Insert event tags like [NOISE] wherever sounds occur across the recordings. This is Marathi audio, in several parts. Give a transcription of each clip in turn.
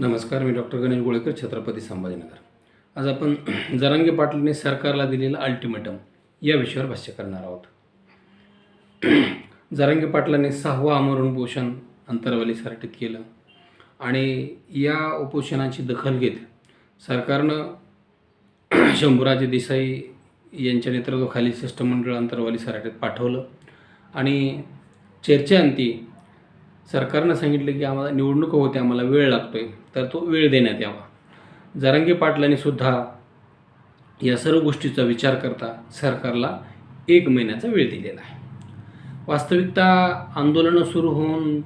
नमस्कार मी डॉक्टर गणेश गोळेकर छत्रपती संभाजीनगर. आज आपण [CLEARS THROAT] जरांगे पाटलांनी सरकारला दिलेलं अल्टिमेटम या विषयावर भाष्य करणार आहोत. [CLEARS THROAT] जरांगे पाटलांनी सहावा आमरण उपोषण अंतरवालीसाठी केलं आणि या उपोषणाची दखल घेत सरकारनं [CLEARS THROAT] शंभूराजे देसाई यांच्या नेतृत्वाखाली शिष्टमंडळ अंतरवाली सराटीत पाठवलं आणि चर्चेअंती सरकारनं सांगितलं की आम्हाला निवडणूक होते आम्हाला वेळ लागतोय तर तो वेळ देण्यात यावा. जरांगे पाटलांनी सुद्धा या सर्व गोष्टीचा विचार करता सरकारला एक महिन्याचा वेळ दिलेला आहे. वास्तविकता आंदोलनं सुरू होऊन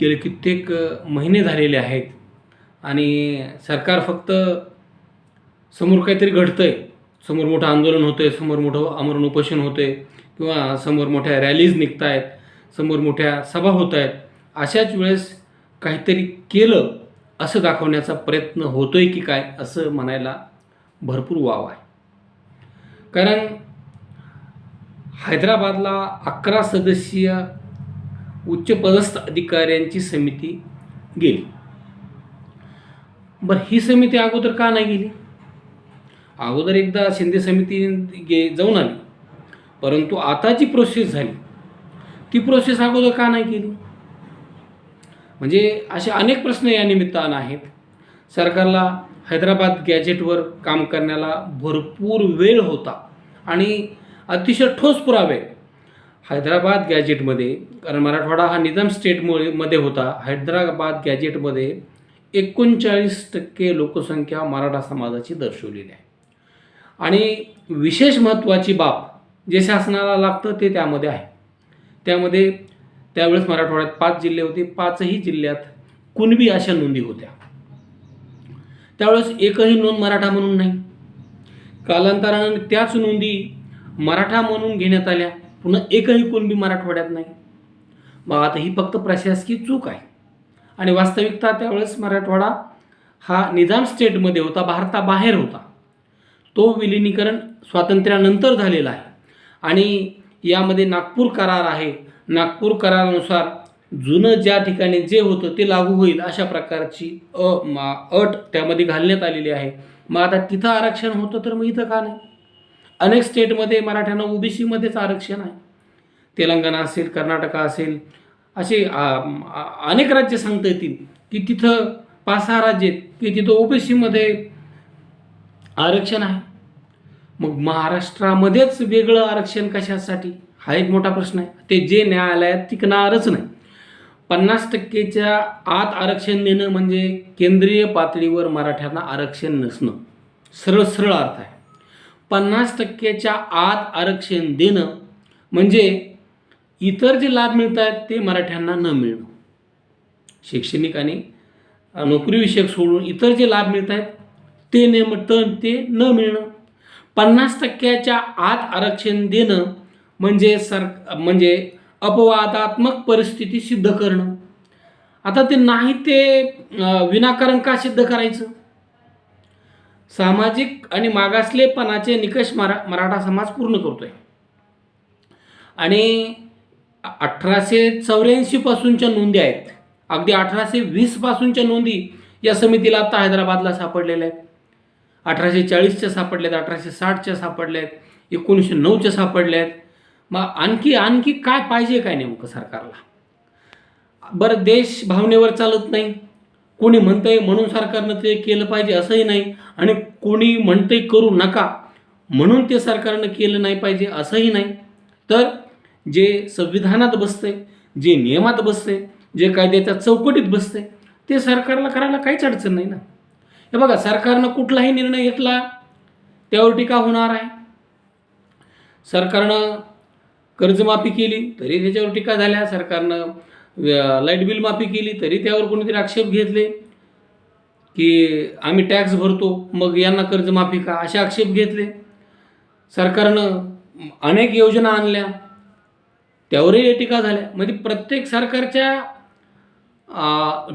गेले कित्येक महिने झालेले आहेत आणि सरकार फक्त समोर काहीतरी घडतं आहे समोर मोठं आंदोलन होतं आहे समोर मोठं आमरण उपोषण होतं आहे किंवा समोर मोठ्या रॅलीज निघत आहेत समोर मोठ्या सभा होत आहेत. अशाच वेळेस काहीतरी केलं असं दाखवण्याचा प्रयत्न होतो आहे की काय असं म्हणायला भरपूर वाव आहे. कारण हैदराबादला अकरा सदस्यीय उच्चपदस्थ अधिकाऱ्यांची समिती गेली. बरं ही समिती अगोदर का नाही गेली? अगोदर एकदा शिंदे समिती गे जाऊन आली. परंतु आता जी प्रोसेस झाली. ती प्रोसेस अगोदर का नाही केली? म्हणजे असे अनेक प्रश्न या निमित्तानं आहेत. सरकारला हैदराबाद गॅजेटवर काम करण्याला भरपूर वेळ होता आणि अतिशय ठोस पुरावे हैदराबाद गॅजेटमध्ये कारण मराठवाडा हा निजाम स्टेटमुळे मध्ये होता. हैदराबाद गॅजेटमध्ये एकोणचाळीस टक्के लोकसंख्या मराठा समाजाची दर्शवलेली आहे. आणि विशेष महत्त्वाची बाब जे शासनाला लागतं ते त्यामध्ये आहे. त्यामध्ये त्यावेळेस मराठवाड्यात पाच जिल्हे होते पाचही जिल्ह्यात कुणबी अशा नोंदी होत्या. त्यावेळेस एकही नोंद मराठा म्हणून नाही. कालांतरानं त्याच नोंदी मराठा म्हणून घेण्यात आल्या पुन्हा एकही कुणबी मराठवाड्यात नाही. मग आता ही फक्त प्रशासकीय चूक आहे. आणि वास्तविकता त्यावेळेस मराठवाडा हा निजाम स्टेटमध्ये होता भारताबाहेर होता. तो विलिनीकरण स्वातंत्र्यानंतर झालेला आहे. आणि यामध्ये नागपूर करार आहे. नागपूर करारानुसार जुनं ज्या ठिकाणी जे होतं ते लागू होईल अशा प्रकारची अ मा अट त्यामध्ये घालण्यात आलेली आहे. मग आता तिथं आरक्षण होतं तर मग इथं का नाही? अनेक स्टेटमध्ये मराठ्यांना ओबीसीमध्येच आरक्षण आहे. तेलंगणा असेल कर्नाटका असेल असे अनेक राज्य सांगता येतील की तिथं पाच सहा राज्य आहेत की तिथं ओबीसीमध्ये आरक्षण आहे. मग महाराष्ट्रामध्येच वेगळं आरक्षण कशासाठी? हा एक मोठा प्रश्न आहे. ते जे न्यायालयात टिकणारच नाही. पन्नास टक्केच्या आत आरक्षण देणं म्हणजे केंद्रीय पातळीवर मराठ्यांना आरक्षण नसणं. सरळ सरळ अर्थ आहे. पन्नास टक्केच्या आत आरक्षण देणं म्हणजे इतर जे लाभ मिळत आहेत ते मराठ्यांना न मिळणं. शैक्षणिक आणि नोकरीविषयक सोडून इतर जे लाभ मिळत आहेत ते नेम ते न मिळणं. पन्नास टक्क्याच्या आत आरक्षण देणं म्हणजे सर म्हणजे अपवादात्मक परिस्थिती सिद्ध करणं. आता ते नाही ते विनाकारण का सिद्ध करायचं? सामाजिक आणि मागासलेपणाचे निकष मरा मराठा समाज पूर्ण करतोय. आणि अठराशे चौऱ्याऐंशीपासूनच्या नोंदी आहेत. अगदी अठराशे वीसपासूनच्या नोंदी या समितीला आता हैदराबादला सापडलेल्या आहेत. अठराशे चाळीसच्या सापडल्या आहेत अठराशे साठच्या सापडल्या आहेत एकोणीसशे नऊच्या सापडल्या आहेत मग आणखी आणखी काय पाहिजे काय नेमकं सरकारला? बरं देश भावनेवर चालत नाही. कोणी म्हणतंय म्हणून सरकारनं ते केलं पाहिजे असंही नाही. आणि कोणी म्हणतंय करू नका म्हणून ते सरकारनं केलं नाही पाहिजे असंही नाही. तर जे संविधानात बसतंय जे नियमात बसतंय जे कायद्याच्या चौकटीत बसतंय ते सरकारला करायला काहीच अडचण नाही ना. हे बघा सरकारनं कुठलाही निर्णय घेतला त्यावर टीका होणार आहे. सरकारनं कर्जमाफी केली तरी त्याच्यावर टीका झाल्या. सरकारनं लाइट बिल माफी केली तरी त्यावर कोणीतरी आक्षेप घेतले की आम्ही टॅक्स भरतो मग यांना कर्जमाफी का? असे आक्षेप घेतले. सरकारनं अनेक योजना आणल्या त्यावरही टीका झाल्या. म्हणजे प्रत्येक सरकारच्या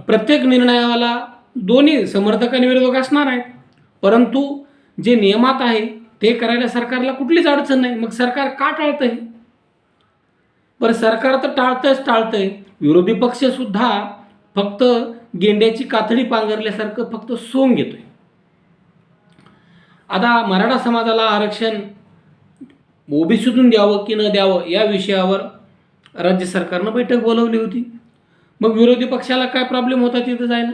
प्रत्येक निर्णयाला दोन्ही समर्थक आणि विरोधक असणार आहेत. परंतु जे नियमात आहे ते करायला सरकारला कुठलीच अडचण नाही. मग सरकार का टाळतंय? बरं सरकार तर टाळतंयच टाळतंय. विरोधी पक्षसुद्धा फक्त गेंड्याची कातडी पांघरल्यासारखं फक्त सोंग घेतोय. आता मराठा समाजाला आरक्षण ओबीसीतून द्यावं की न द्यावं या विषयावर राज्य सरकारनं बैठक बोलवली होती. मग विरोधी पक्षाला काय प्रॉब्लेम होता तिथं जायला?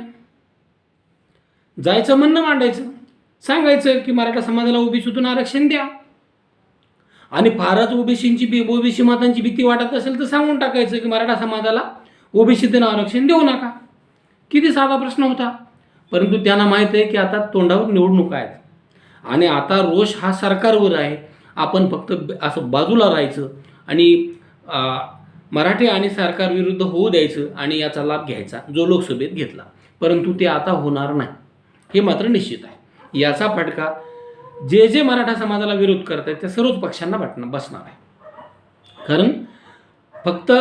जायचं म्हणणं मांडायचं. सांगायचं की मराठा समाजाला ओबीसीतून आरक्षण द्या. आणि फारच ओबीसींची बी ओबीसी मतांची भीती वाटत असेल तर सांगून टाकायचं की मराठा समाजाला ओबीसीतून आरक्षण देऊ नका. किती साधा प्रश्न होता. परंतु त्यांना माहीत आहे की आता तोंडावर निवडणुका आहेत. आणि आता रोष हा सरकारवर आहे. आपण फक्त ब- असं बाजूला राहायचं आणि मराठी आणि सरकारविरुद्ध होऊ द्यायचं आणि याचा लाभ घ्यायचा जो लोकसभेत घेतला. परंतु ते आता होणार नाही. हे मात्र निश्चित आहे. याचा फटका जे जे मराठा समाजाला विरोध करत आहेत त्या सर्वच पक्षांना बटणं बसणार आहे. कारण फक्त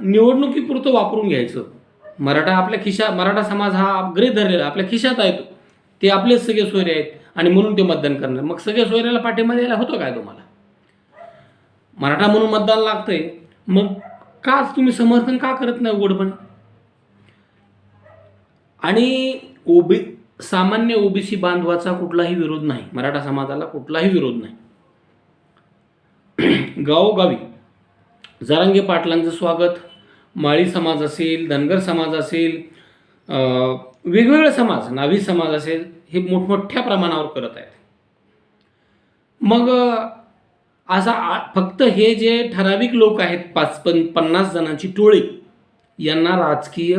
निवडणुकीपुरतं वापरून घ्यायचं. मराठा आपल्या खिशा मराठा समाज हा अपग्रेड धरलेला आपल्या खिशात आहे तो ते आपलेच सगळे सोयरे आहेत आणि म्हणून ते मतदान करणार. मग सगळ्या सोयऱ्याला पाठिंबा द्यायला होतो काय तुम्हाला? मराठा म्हणून मतदान लागतंय. मग काच तुम्ही समर्थन का करत नाही उघडपणे? आणि ओबी सामान्य ओबीसी बांधवाचा कुठलाही विरोध नाही. मराठा समाजाला कुठलाही विरोध नाही. [CLEARS THROAT] गावोगावी जरांगे पाटलांचं स्वागत. माळी समाज असेल धनगर समाज असेल वेगवेगळे समाज नावी समाज असेल हे मोठमोठ्या प्रमाणावर करत आहेत. मग असा आ- फक्त हे जे ठराविक लोक आहेत पाच पन पन्नास जणांची टोळी यांना राजकीय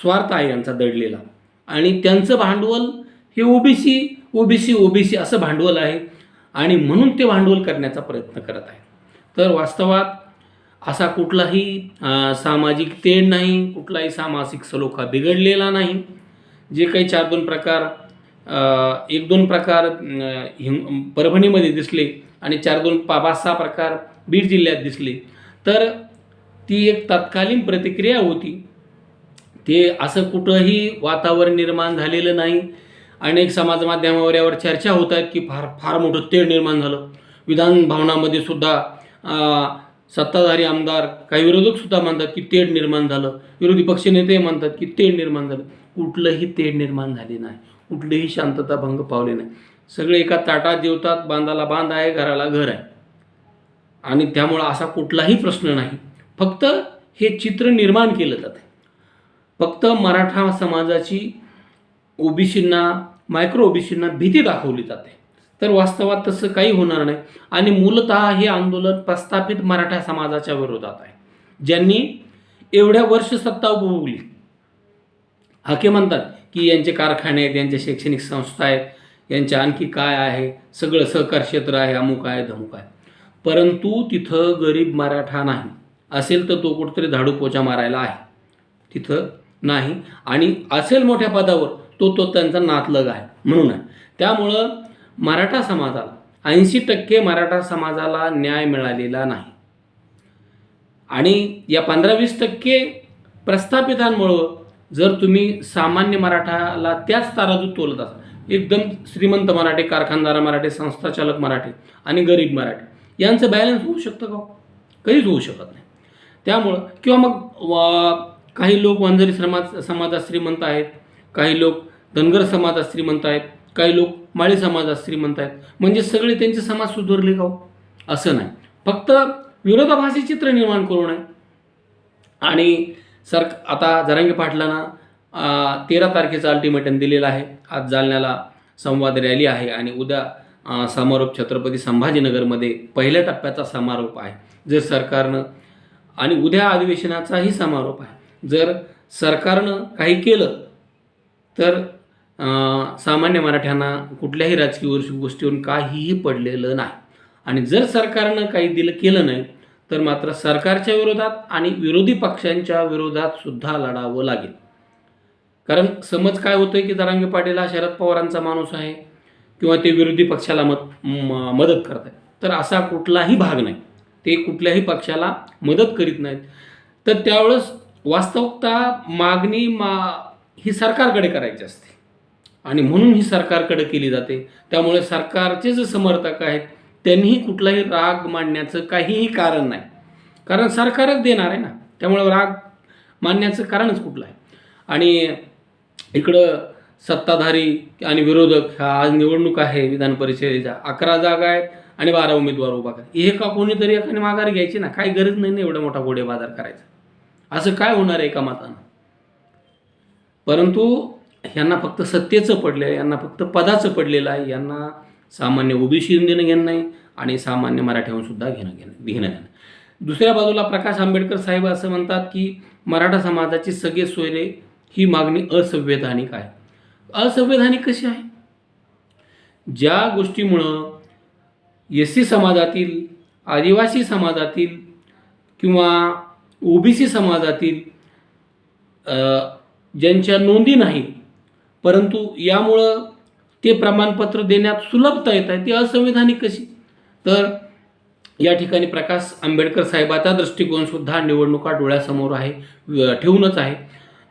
स्वार्थ आहे यांचा दडलेला. आणि त्यांचं भांडवल हे ओबीसी ओबीसी ओबीसी असं भांडवल आहे. आणि म्हणून ते भांडवल करण्याचा प्रयत्न करत आहे तर वास्तवात असा कुठलाही सामाजिक तेढ नाही कुठलाही सामासिक सलोखा बिघडलेला नाही. जे काही चार दोन प्रकार एक दोन प्रकार अं, हिंग परभणीमध्ये दिसले आणि चार दोन पा पाच सहा प्रकार बीड जिल्ह्यात दिसले. तर ती एक तत्कालीन प्रतिक्रिया होती. ते असं कुठंही वातावरण निर्माण झालेलं नाही. अनेक समाज माध्यमावर यावर चर्चा होत आहेत की फार फार मोठं तेढ निर्माण झालं. विधान भवनामध्ये सुद्धा सत्ताधारी आमदार काही विरोधक सुद्धा म्हणतात की तेढ निर्माण झालं. विरोधी पक्षनेते म्हणतात की तेढ निर्माण झालं. कुठलंही तेढ निर्माण झाले नाही. कुठलीही शांतता भंग पावले नाही. सगळे एका ताटात जेवतात बांधाला बांध आहे घराला घर आहे. आणि त्यामुळं असा कुठलाही प्रश्न नाही. फक्त हे चित्र निर्माण केलं जातं फक्त मराठा समाजाची ओबीसींना मायक्रो ओबीसींना भीती दाखवली जाते. तर वास्तवात तसं काही होणार नाही. आणि मूलतः हे आंदोलन प्रस्थापित मराठा समाजाच्या विरोधात आहे. ज्यांनी एवढ्या वर्ष सत्ता उपभोगली हाके म्हणतात की यांचे कारखाने आहेत यांच्या शैक्षणिक संस्था आहेत यांच्या आणखी काय आहे? सगळं सहकार क्षेत्र आहे अमुक आहे धमुक आहे. परंतु तिथं गरीब मराठा नाही. असेल तर तो कुठेतरी झाडू पोचा मारायला आहे. तिथं नाही. आणि असेल मोठ्या पदावर तो तो त्यांचा नातलग आहे. म्हणून आहे. त्यामुळं मराठा समाजाला ऐंशी टक्के मराठा समाजाला न्याय मिळालेला नाही. आणि या पंधरा वीस टक्के प्रस्थापितांमुळं जर तुम्ही सामान्य मराठाला त्याच ताराजूत तोलत असाल एकदम श्रीमंत मराठी कारखानदार मराठी संस्थाचालक मराठी आणि गरीब मराठी यांचं बॅलन्स होऊ शकतं का हो? कधीच होऊ शकत नाही. त्यामुळं किंवा मग काही लोक वंजारी समाज समाजात श्रीमंत आहेत काही लोक धनगर समाजात श्रीमंत आहेत काही लोक माळी समाजात श्रीमंत आहेत. म्हणजे सगळे त्यांचे समाज सुधारले का हो? असं नाही. फक्त विरोधाभासी चित्र निर्माण करू नये. आणि सर आता जरांगे पाटलांना तेरा तारखेचा अल्टिमेटम दिलेला आहे. आज जालन्याला संवाद रॅली आहे आणि उद्या समारोप छत्रपती संभाजीनगरमध्ये पहिल्या टप्प्याचा समारोप आहे. जर सरकारनं आणि उद्या अधिवेशनाचाही समारोप आहे. जर सरकारनं काही केलं तर सामान्य मराठ्यांना कुठल्याही राजकीय गोष्टीवरून काहीही पडलेलं नाही. आणि जर सरकारनं काही दिलं केलं नाही तर मात्र सरकारच्या विरोधात आणि विरोधी पक्षांच्या विरोधात सुद्धा लढावं लागेल. कारण समज काय होतोय की जरांगे पाटील हा शरद पवारांचा माणूस आहे किंवा ते विरोधी पक्षाला मत मदत करत आहेत तर असा कुठलाही भाग नाही. ते कुठल्याही पक्षाला मदत करीत नाहीत. तर त्यावेळेस वास्तवता मागणी मा ही सरकारकडे करायची असते. आणि म्हणून ही सरकारकडे केली जाते. त्यामुळे सरकारचे जे समर्थक आहेत त्यांनीही कुठलाही राग मांडण्याचं काहीही कारण नाही. कारण सरकारच देणार आहे ना. त्यामुळे राग मानण्याचं कारणच कुठलं आहे? आणि इकडं सत्ताधारी आणि विरोधक ह्या आज निवडणूक आहे विधान परिषदेच्या. अकरा जागा आहेत आणि बारा उमेदवार उभा करा. हे का कोणीतरी एखादी माघार घ्यायची ना? काही गरज नाही ना एवढा मोठा घोडे बाजार करायचा. असं काय होणार आहे एका मातानं? परंतु यांना फक्त सत्तेचं पडलं आहे यांना फक्त पदाचं पडलेलं आहे यांना सामान्य ओबीसी देणं घेणं नाही आणि सामान्य मराठ्यांसुद्धा घेणं घेणं घेणं घेणं. दुसऱ्या बाजूला प्रकाश आंबेडकर साहेब असं म्हणतात की मराठा समाजाची सगळे सोयरे ही मागणी असंवैधानिक आहे. असंवैधानिक कशी आहे? ज्या गोष्टीमुळं एस सी समाजातील आदिवासी समाजातील किंवा ओबीसी समाजातील ज्यांच्या नोंदी नाही परंतु यामुळं ते प्रमाणपत्र देण्यात सुलभता येत आहे ती असंवैधानिक कशी? तर या ठिकाणी प्रकाश आंबेडकर साहेबाचा दृष्टिकोनसुद्धा निवडणुका डोळ्यासमोर आहे ठेवूनच आहे.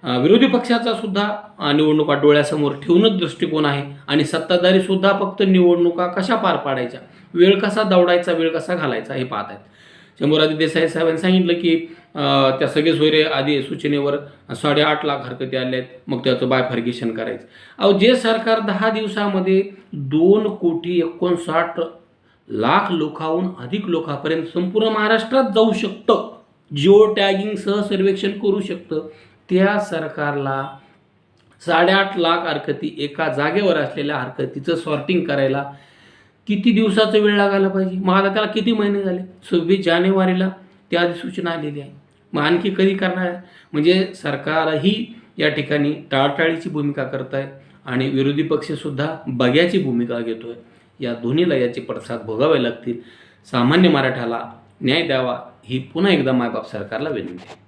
विरोधी पक्षाचा सुद्धा निवडणुका डोळ्यासमोर ठेवूनच दृष्टिकोन आहे आणि सत्ताधारीसुद्धा फक्त निवडणुका कशा पार पाडायच्या? वेळ कसा दौडायचा वेळ कसा घालायचा हे पाहत आहेत. शंभूराजे देसाई साहेबांनी सांगितलं की त्या सगळे सोयरे आधी सूचनेवर साडेआठ लाख हरकती आल्या आहेत मग त्याचं बायफर्गेशन करायचं. अहो जे सरकार दहा दिवसामध्ये दोन कोटी एकोणसाठ लाख लोकाहून अधिक लोकांपर्यंत संपूर्ण महाराष्ट्रात जाऊ शकतं जिओ टॅगिंगसह सर्वेक्षण करू शकतं त्या सरकारला साडेआठ लाख हरकती एका जागेवर असलेल्या हरकतीचं सॉर्टिंग करायला किती दिवसाचा वेळ लागायला पाहिजे? मग आता त्याला किती महिने झाले? सव्वीस जानेवारीला त्या अधिसूचना आलेली आहे. मग आणखी कधी करणार आहे? म्हणजे सरकारही या ठिकाणी टाळटाळीची भूमिका करत आहे आणि विरोधी पक्षसुद्धा बग्याची भूमिका घेतो आहे या दोन्हीला याचे पडसाद भोगावे लागतील. सामान्य मराठाला न्याय द्यावा ही पुन्हा एकदा मायबाप सरकारला विनंती आहे.